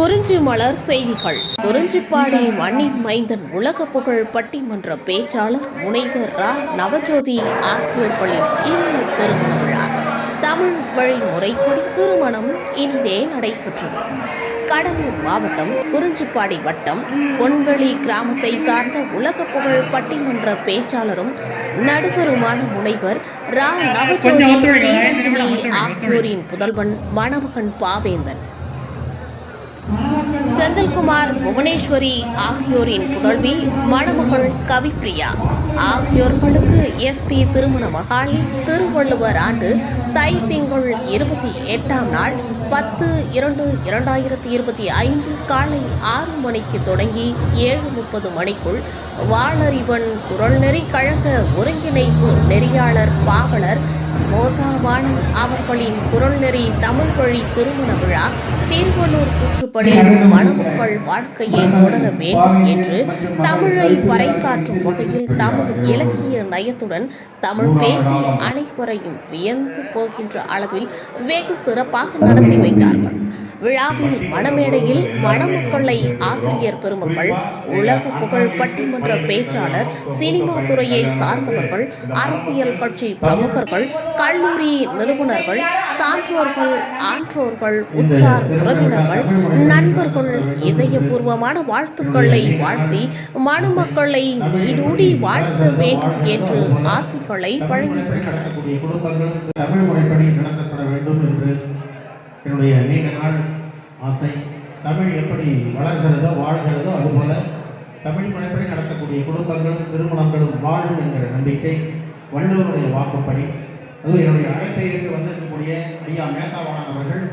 குறிஞ்சி மலர் செய்திகள். குறிஞ்சிப்பாடி மண்ணின் மைந்தன் உலக புகழ் பட்டிமன்ற பேச்சாளர் முனைவர் ரா. நவஜோதி ஆகியோர்களின் திருமண விழா. தமிழ் வழி முறைப்படி திருமணம் இனிதே நடைபெற்றது. கடலூர் மாவட்டம் குறிஞ்சிப்பாடி வட்டம் பொன்வெளி கிராமத்தை சார்ந்த உலக புகழ் பட்டிமன்ற பேச்சாளரும் நடுவருமான முனைவர் ரா. நவஜோதி ஆகியோரின் புதல்வன் மணமகன் பாவேந்தன். செந்தில்குமார் புவனேஸ்வரி ஆகியோரின் புதல்வி மணமகள் கவிப்பிரியா. ஆகியோர்களுக்கு எஸ்பி திருமண மகாலில் திருவள்ளுவர் ஆண்டு தை திங்கள் இருபத்தி எட்டாம் நாள் பத்து இரண்டு இரண்டாயிரத்தி இருபத்தி ஐந்து காலை ஆறு மணிக்கு தொடங்கி ஏழு முப்பது மணிக்குள் வாளறிவன் குரல்நெறி கழக ஒருங்கிணைப்பு நெறியாளர் பாவலர் மோகாவானம் அவர்களின் குரல்நெறி தமிழ் வழி திருமண விழா திருவள்ளூர் கூற்றுப்படி மணமக்கள் வாழ்க்கையை தொடர வேண்டும் என்று தமிழை பறைசாற்றும் வகையில் தமிழ் இலக்கிய நயத்துடன் தமிழ் பேசி அனைவரையும் வியந்து போகின்ற அளவில் வெகு சிறப்பாக நடத்தி வைத்தார்கள். விழாவில் மணமேடையில் மணமக்களை ஆசிரியர் பெருமக்கள் உலக புகழ் பட்டிமன்ற பேச்சாளர் சினிமா துறையை சார்ந்தவர்கள் அரசியல் கட்சி பிரமுகர்கள் கல்லூரி நிறுவனர்கள் சான்றோர்கள் ஆன்றோர்கள் உற்றார் உறவினர்கள் நண்பர்கள் இதயபூர்வமான வாழ்த்துக்களை வாழ்த்தி மணமக்களை வீடூடி வாழ்க்க வேண்டும் என்று ஆசிகளை வழங்கி சென்றனர். தமிழ் மொழிப்படி நடத்தப்பட வேண்டும் என்று என்னுடைய நீண்ட நாள் எப்படி வளர்கிறதோ வாழ்கிறதோ அதுபோல தமிழ் முறைப்படி நடத்தக்கூடிய குடும்பங்களும் திருமணங்களும் வாழும் என்கிற நம்பிக்கை வள்ளுவருடைய வாக்குப்படி அதுவும் என்னுடைய அழைப்பெயருக்கு வந்திருக்கக்கூடிய ஐயா மேத்தாவானன் அவர்கள்